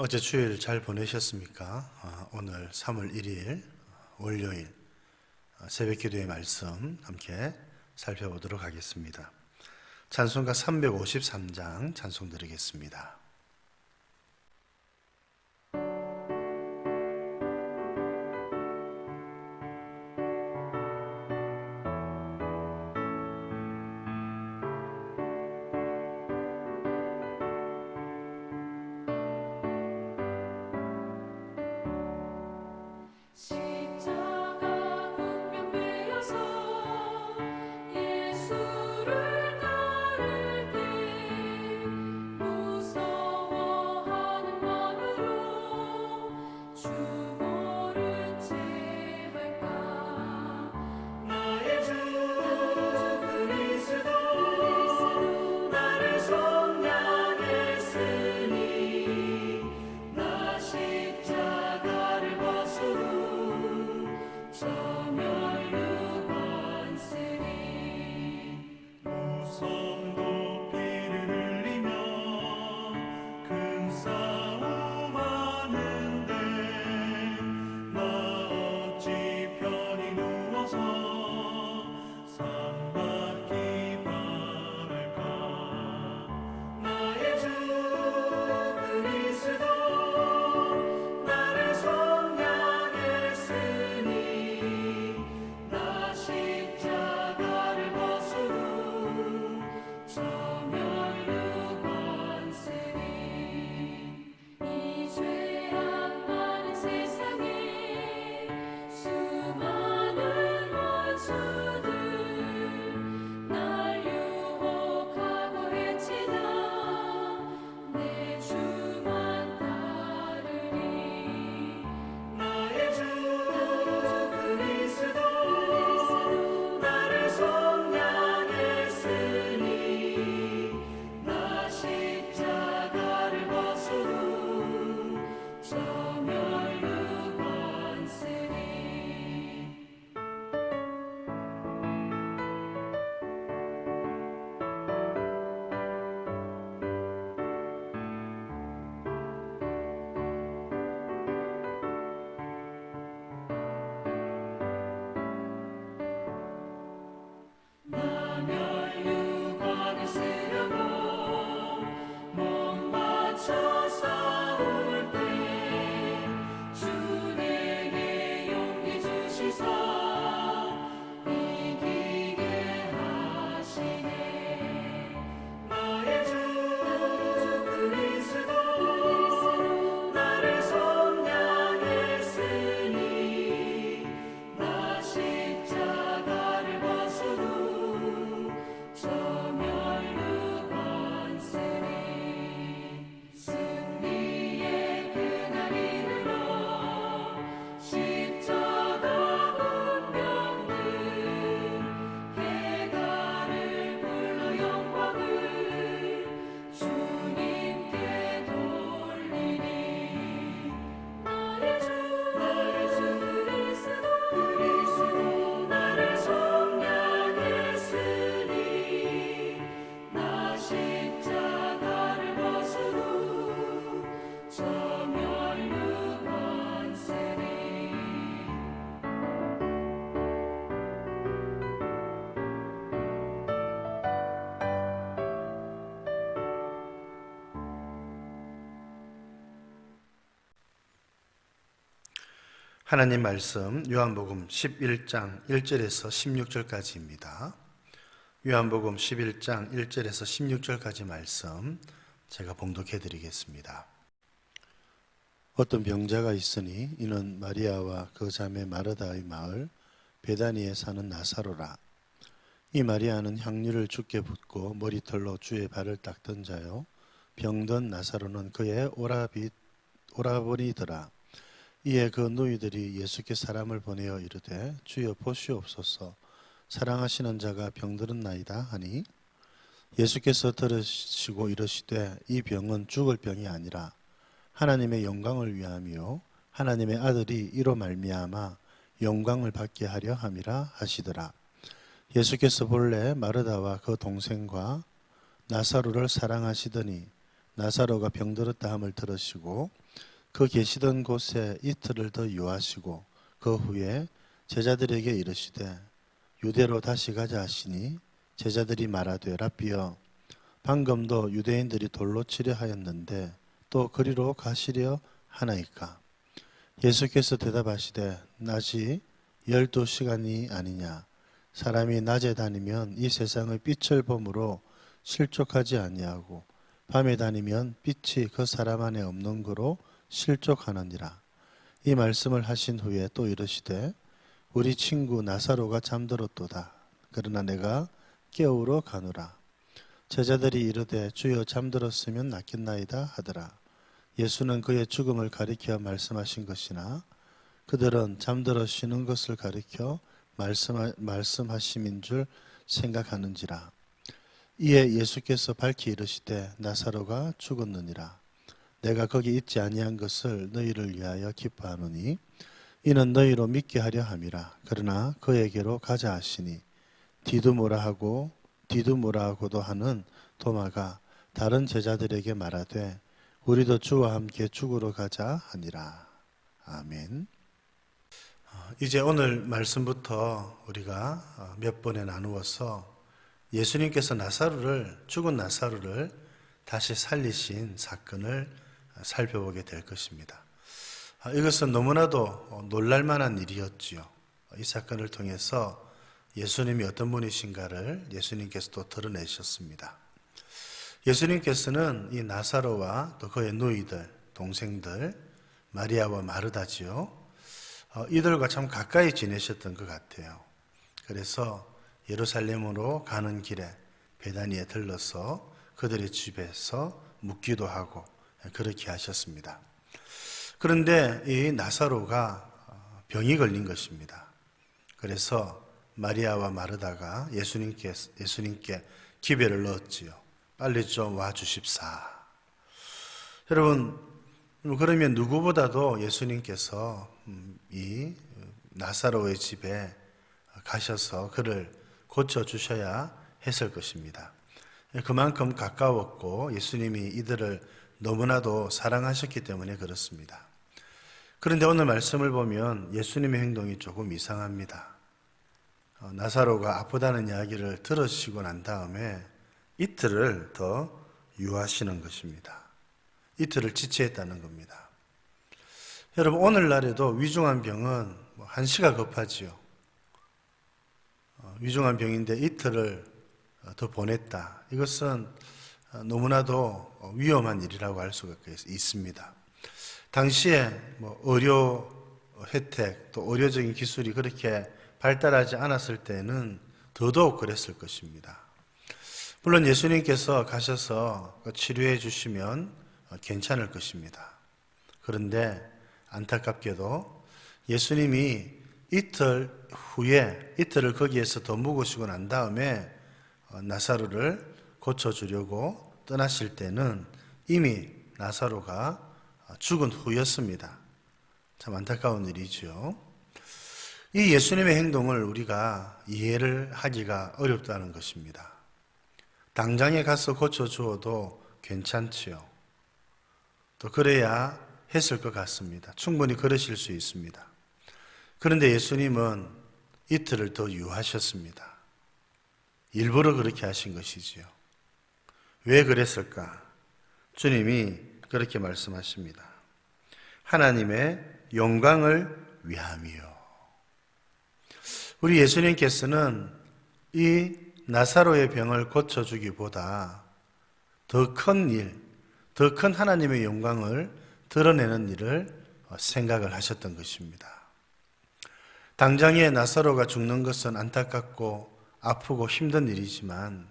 어제 주일 잘 보내셨습니까? 아, 오늘 3월 1일 월요일 아, 새벽 기도의 말씀 함께 살펴보도록 하겠습니다. 찬송가 353장 찬송 드리겠습니다. 하나님 말씀 요한복음 11장 1절에서 16절까지입니다. 요한복음 11장 1절에서 16절까지 말씀 제가 봉독해 드리겠습니다. 어떤 병자가 있으니 이는 마리아와 그 자매 마르다의 마을 베다니에 사는 나사로라. 이 마리아는 향유를 주께 붓고 머리털로 주의 발을 닦던 자요. 병든 나사로는 그의 오라비 오라버니더라. 이에 그 노이들이 예수께 사람을 보내어 이르되 주여 보시옵소서. 사랑하시는 자가 병들은 나이다 하니 예수께서 들으시고 이르시되 이 병은 죽을 병이 아니라 하나님의 영광을 위함이요 하나님의 아들이 이로 말미암아 영광을 받게 하려 함이라 하시더라. 예수께서 본래 마르다와 그 동생과 나사로를 사랑하시더니 나사로가 병들었다 함을 들으시고 그 계시던 곳에 이틀을 더 유하시고 그 후에 제자들에게 이르시되 유대로 다시 가자 하시니 제자들이 말하되 라비여 방금도 유대인들이 돌로 치려 하였는데 또 그리로 가시려 하나이까? 예수께서 대답하시되 낮이 열두 시간이 아니냐? 사람이 낮에 다니면 이 세상의 빛을 보므로 실족하지 아니하고 밤에 다니면 빛이 그 사람 안에 없는 거로 실족하느니라. 이 말씀을 하신 후에 또 이르시되 우리 친구 나사로가 잠들었도다. 그러나 내가 깨우러 가노라. 제자들이 이르되 주여 잠들었으면 낫겠나이다 하더라. 예수는 그의 죽음을 가리켜 말씀하신 것이나 그들은 잠들어 쉬는 것을 가리켜 말씀, 말씀하심인 줄 생각하는지라. 이에 예수께서 밝히 이르시되 나사로가 죽었느니라 내가 거기 있지 아니한 것을 너희를 위하여 기뻐하노니 이는 너희로 믿게 하려 함이라 그러나 그에게로 가자 하시니 디두모라 하고 디두모라 하고도 하는 도마가 다른 제자들에게 말하되 우리도 주와 함께 죽으러 가자 하니라 아멘. 어, 이제 오늘 말씀부터 우리가 어, 몇 번에 나누어서 예수님께서 나사로를 죽은 나사로를 다시 살리신 사건을 어, 살펴보게 될 것입니다. 아, 이것은 너무나도 어, 놀랄만한 일이었지요. 이 사건을 통해서 예수님이 어떤 분이신가를 예수님께서 또 드러내셨습니다. 예수님께서는 이 나사로와 또 그의 누이들, 동생들, 마리아와 마르다지요. 어, 이들과 참 가까이 지내셨던 것 같아요. 그래서 예루살렘으로 가는 길에 베다니에 들러서 그들의 집에서 묵기도 하고 그렇게 하셨습니다. 그런데 이 나사로가 어, 병이 걸린 것입니다. 그래서 마리아와 마르다가 예수님께, 예수님께 기별을 넣었지요. 빨리 좀 와 주십사. 여러분, 그러면 누구보다도 예수님께서 음, 이 나사로의 집에 가셔서 그를 고쳐 주셔야 했을 것입니다. 그만큼 가까웠고 예수님이 이들을 너무나도 사랑하셨기 때문에 그렇습니다. 그런데 오늘 말씀을 보면 예수님의 행동이 조금 이상합니다. 어, 나사로가 아프다는 이야기를 들으시고 난 다음에 이틀을 더 유하시는 것입니다. 이틀을 지체했다는 겁니다. 여러분 오늘날에도 위중한 병은 뭐 한시가 급하지요. 어, 위중한 병인데 이틀을 어, 더 보냈다. 이것은 어, 너무나도 위험한 일이라고 할 수가 있습니다. 당시에 뭐 의료 혜택 또 의료적인 기술이 그렇게 발달하지 않았을 때는 더더욱 그랬을 것입니다. 물론 예수님께서 가셔서 치료해 주시면 괜찮을 것입니다. 그런데 안타깝게도 예수님이 이틀 후에 이틀을 거기에서 더 묵으시고 난 다음에 나사로를 고쳐주려고 떠나실 때는 이미 나사로가 죽은 후였습니다. 참 안타까운 일이죠. 이 예수님의 행동을 우리가 이해를 하기가 어렵다는 것입니다. 당장에 가서 고쳐주어도 괜찮지요. 또 그래야 했을 것 같습니다. 충분히 그러실 수 있습니다. 그런데 예수님은 이틀을 더 유하셨습니다. 일부러 그렇게 하신 것이지요. 왜 그랬을까? 주님이 그렇게 말씀하십니다. 하나님의 영광을 위함이요. 우리 예수님께서는 이 나사로의 병을 고쳐주기보다 더 큰 일, 더 큰 하나님의 영광을 드러내는 일을 생각을 하셨던 것입니다. 당장에 나사로가 죽는 것은 안타깝고 아프고 힘든 일이지만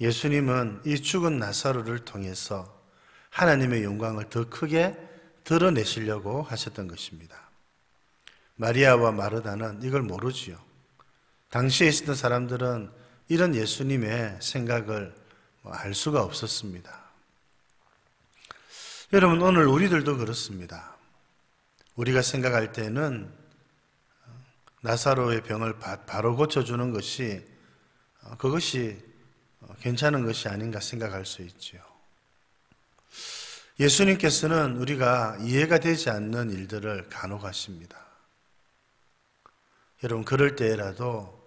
예수님은 이 죽은 나사로를 통해서 하나님의 영광을 더 크게 드러내시려고 하셨던 것입니다. 마리아와 마르다는 이걸 모르지요. 당시에 있었던 사람들은 이런 예수님의 생각을 뭐알 수가 없었습니다. 여러분, 오늘 우리들도 그렇습니다. 우리가 생각할 때는 나사로의 병을 바로 고쳐주는 것이 그것이 괜찮은 것이 아닌가 생각할 수 있지요. 예수님께서는 우리가 이해가 되지 않는 일들을 간혹 하십니다. 여러분, 그럴 때라도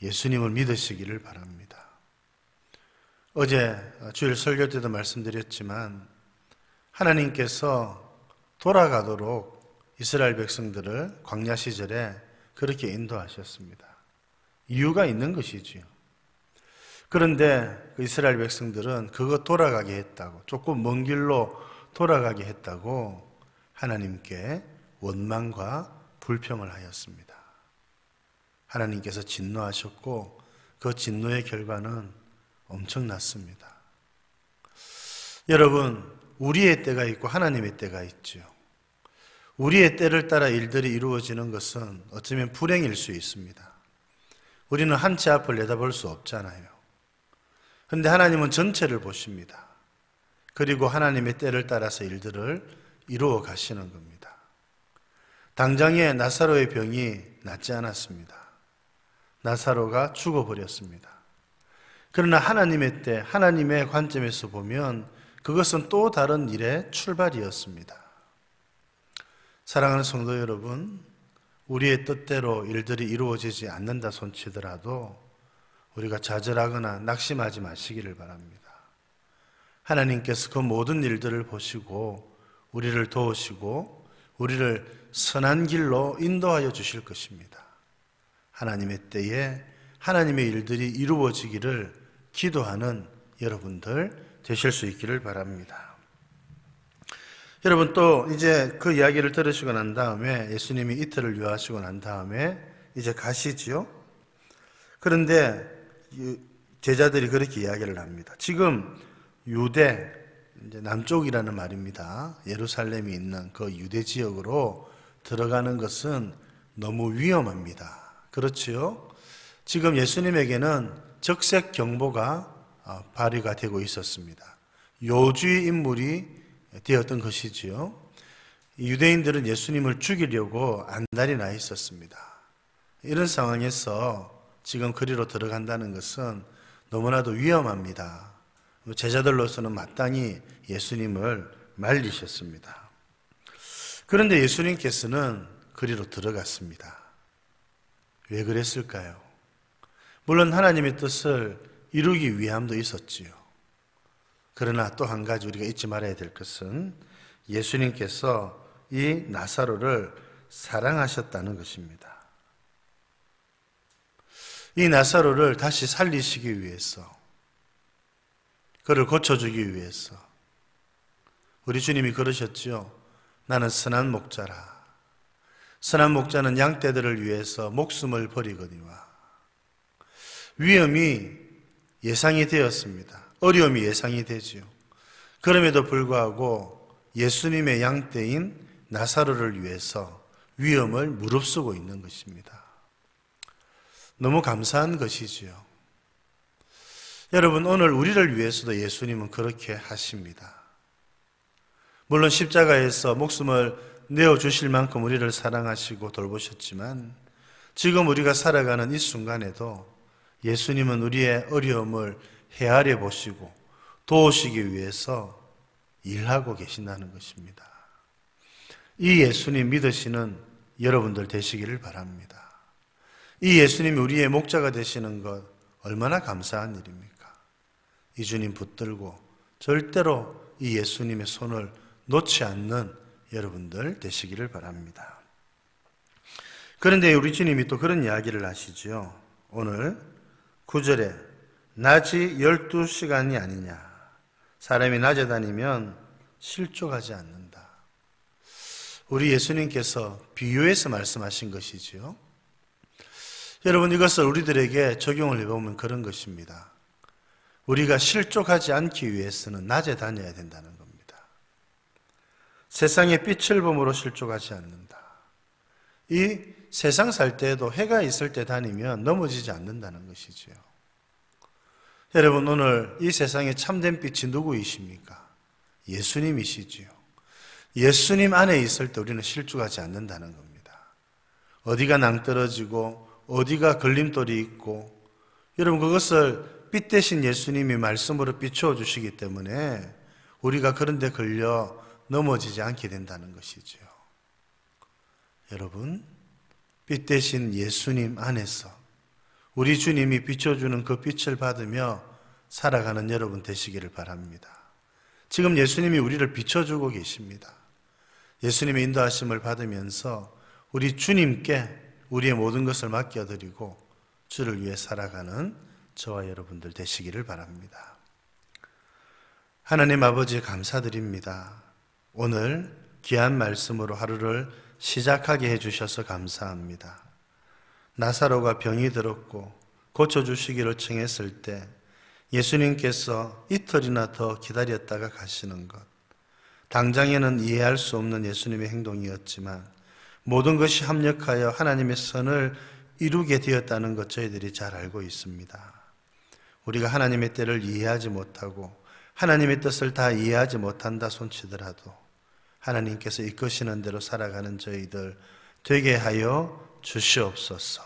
예수님을 믿으시기를 바랍니다. 어제 주일 설교 때도 말씀드렸지만 하나님께서 돌아가도록 이스라엘 백성들을 광야 시절에 그렇게 인도하셨습니다. 이유가 있는 것이지요. 그런데 그 이스라엘 백성들은 그거 돌아가게 했다고, 조금 먼 길로 돌아가게 했다고 하나님께 원망과 불평을 하였습니다. 하나님께서 진노하셨고 그 진노의 결과는 엄청났습니다. 여러분, 우리의 때가 있고 하나님의 때가 있죠. 우리의 때를 따라 일들이 이루어지는 것은 어쩌면 불행일 수 있습니다. 우리는 한치 앞을 내다볼 수 없잖아요. 그런데 하나님은 전체를 보십니다. 그리고 하나님의 때를 따라서 일들을 이루어 가시는 겁니다. 당장에 나사로의 병이 낫지 않았습니다. 나사로가 죽어버렸습니다. 그러나 하나님의 때, 하나님의 관점에서 보면 그것은 또 다른 일의 출발이었습니다. 사랑하는 성도 여러분, 우리의 뜻대로 일들이 이루어지지 않는다 손치더라도 우리가 좌절하거나 낙심하지 마시기를 바랍니다. 하나님께서 그 모든 일들을 보시고 우리를 도우시고 우리를 선한 길로 인도하여 주실 것입니다. 하나님의 때에 하나님의 일들이 이루어지기를 기도하는 여러분들 되실 수 있기를 바랍니다. 여러분 또 이제 그 이야기를 들으시고 난 다음에 예수님이 이틀을 유하시고 난 다음에 이제 가시지요. 그런데 이 제자들이 그렇게 이야기를 합니다. 지금 유대 이제 남쪽이라는 말입니다. 예루살렘이 있는 그 유대 지역으로 들어가는 것은 너무 위험합니다. 그렇지요? 지금 예수님에게는 적색 경보가 어, 발휘가 되고 있었습니다. 요주의 인물이 되었던 것이지요. 유대인들은 예수님을 죽이려고 안달이 나 있었습니다. 이런 상황에서 지금 그리로 들어간다는 것은 너무나도 위험합니다. 제자들로서는 마땅히 예수님을 말리셨습니다. 그런데 예수님께서는 그리로 들어갔습니다. 왜 그랬을까요? 물론 하나님의 뜻을 이루기 위함도 있었지요. 그러나 또 한 가지 우리가 잊지 말아야 될 것은 예수님께서 이 나사로를 사랑하셨다는 것입니다. 이 나사로를 다시 살리시기 위해서, 그를 고쳐주기 위해서, 우리 주님이 그러셨지요. 나는 선한 목자라. 선한 목자는 양떼들을 위해서 목숨을 버리거니와. 위험이 예상이 되었습니다. 어려움이 예상이 되지요. 그럼에도 불구하고 예수님의 양떼인 나사로를 위해서 위험을 무릅쓰고 있는 것입니다. 너무 감사한 것이지요. 여러분, 오늘 우리를 위해서도 예수님은 그렇게 하십니다. 물론 십자가에서 목숨을 내어주실 만큼 우리를 사랑하시고 돌보셨지만 지금 우리가 살아가는 이 순간에도 예수님은 우리의 어려움을 헤아려 보시고 도우시기 위해서 일하고 계신다는 것입니다. 이 예수님 믿으시는 여러분들 되시기를 바랍니다. 이 예수님이 우리의 목자가 되시는 것 얼마나 감사한 일입니까? 이 주님 붙들고 절대로 이 예수님의 손을 놓지 않는 여러분들 되시기를 바랍니다. 그런데 우리 주님이 또 그런 이야기를 하시죠. 오늘 9절에 낮이 12시간이 아니냐. 사람이 낮에 다니면 실족하지 않는다. 우리 예수님께서 비유해서 말씀하신 것이지요. 여러분 이것을 우리들에게 적용을 해보면 그런 것입니다. 우리가 실족하지 않기 위해서는 낮에 다녀야 된다는 겁니다. 세상의 빛을 봄으로 실족하지 않는다. 이 세상 살 때에도 해가 있을 때 다니면 넘어지지 않는다는 것이지요. 여러분 오늘 이 세상에 참된 빛이 누구이십니까? 예수님이시지요. 예수님 안에 있을 때 우리는 실족하지 않는다는 겁니다. 어디가 낭떠러지고 어디가 걸림돌이 있고 여러분 그것을 빛 대신 예수님이 말씀으로 비추어 주시기 때문에 우리가 그런데 걸려 넘어지지 않게 된다는 것이지요. 여러분, 빛 대신 예수님 안에서 우리 주님이 비춰주는 그 빛을 받으며 살아가는 여러분 되시기를 바랍니다. 지금 예수님이 우리를 비춰주고 계십니다. 예수님의 인도하심을 받으면서 우리 주님께 우리의 모든 것을 맡겨드리고 주를 위해 살아가는 저와 여러분들 되시기를 바랍니다. 하나님 아버지 감사드립니다. 오늘 귀한 말씀으로 하루를 시작하게 해주셔서 감사합니다. 나사로가 병이 들었고 고쳐주시기를 청했을 때 예수님께서 이틀이나 더 기다렸다가 가시는 것. 당장에는 이해할 수 없는 예수님의 행동이었지만 모든 것이 합력하여 하나님의 선을 이루게 되었다는 것 저희들이 잘 알고 있습니다. 우리가 하나님의 때를 이해하지 못하고 하나님의 뜻을 다 이해하지 못한다 손치더라도 하나님께서 이끄시는 대로 살아가는 저희들 되게 하여 주시옵소서.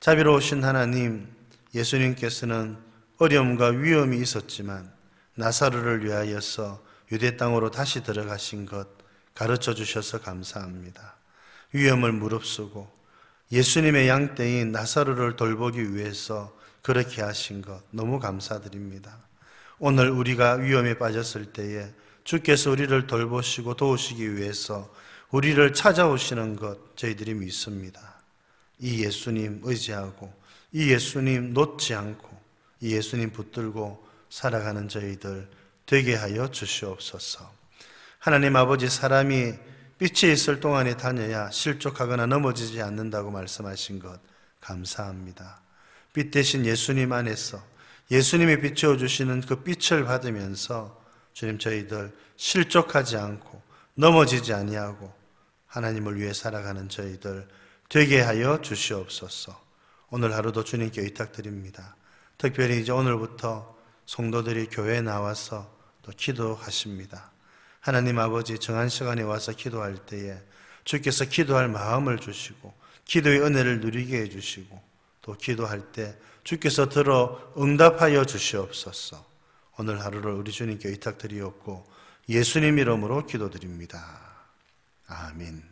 자비로우신 하나님, 예수님께서는 어려움과 위험이 있었지만 나사로를 위하여서 유대 땅으로 다시 들어가신 것 가르쳐 주셔서 감사합니다. 위험을 무릅쓰고 예수님의 양떼인 나사로를 돌보기 위해서 그렇게 하신 것 너무 감사드립니다. 오늘 우리가 위험에 빠졌을 때에 주께서 우리를 돌보시고 도우시기 위해서 우리를 찾아오시는 것 저희들이 믿습니다. 이 예수님 의지하고 이 예수님 놓지 않고 이 예수님 붙들고 살아가는 저희들 되게 하여 주시옵소서. 하나님 아버지 사람이 빛에 있을 동안에 다녀야 실족하거나 넘어지지 않는다고 말씀하신 것 감사합니다. 빛 대신 예수님 안에서 예수님이 비추어 주시는 그 빛을 받으면서 주님 저희들 실족하지 않고 넘어지지 아니하고 하나님을 위해 살아가는 저희들 되게 하여 주시옵소서. 오늘 하루도 주님께 의탁드립니다. 특별히 이제 오늘부터 성도들이 교회에 나와서 또 기도하십니다. 하나님 아버지 정한 시간에 와서 기도할 때에 주께서 기도할 마음을 주시고 기도의 은혜를 누리게 해주시고 또 기도할 때 주께서 들어 응답하여 주시옵소서. 오늘 하루를 우리 주님께 의탁드리옵고 예수님 이름으로 기도드립니다. 아멘.